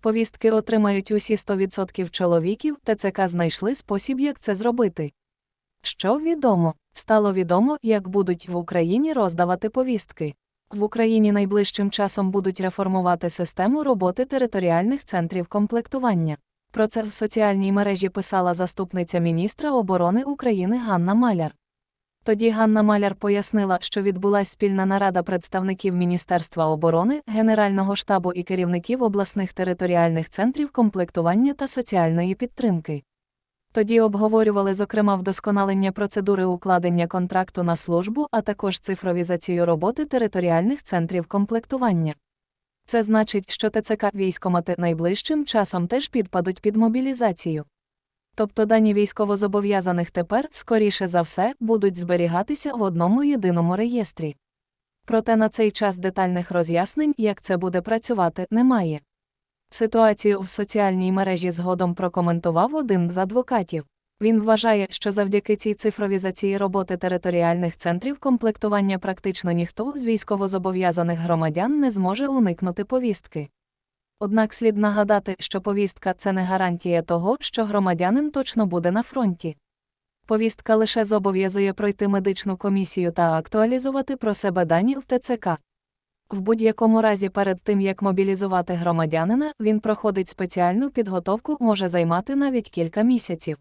Повістки отримають усі 100% чоловіків, ТЦК знайшли спосіб, як це зробити. Що відомо? Стало відомо, як будуть в Україні роздавати повістки. В Україні найближчим часом будуть реформувати систему роботи територіальних центрів комплектування. Про це в соціальній мережі писала заступниця міністра оборони України Ганна Маляр. Тоді Ганна Маляр пояснила, що відбулася спільна нарада представників Міністерства оборони, Генерального штабу і керівників обласних територіальних центрів комплектування та соціальної підтримки. Тоді обговорювали, зокрема, вдосконалення процедури укладення контракту на службу, а також цифровізацію роботи територіальних центрів комплектування. Це значить, що ТЦК військомати найближчим часом теж підпадуть під мобілізацію. Тобто дані військовозобов'язаних тепер, скоріше за все, будуть зберігатися в одному єдиному реєстрі. Проте на цей час детальних роз'яснень, як це буде працювати, немає. Ситуацію в соціальній мережі згодом прокоментував один з адвокатів. Він вважає, що завдяки цій цифровізації роботи територіальних центрів комплектування практично ніхто з військовозобов'язаних громадян не зможе уникнути повістки. Однак слід нагадати, що повістка це не гарантія того, що громадянин точно буде на фронті. Повістка лише зобов'язує пройти медичну комісію та актуалізувати про себе дані в ТЦК. В будь-якому разі перед тим як мобілізувати громадянина, він проходить спеціальну підготовку, може займати навіть кілька місяців.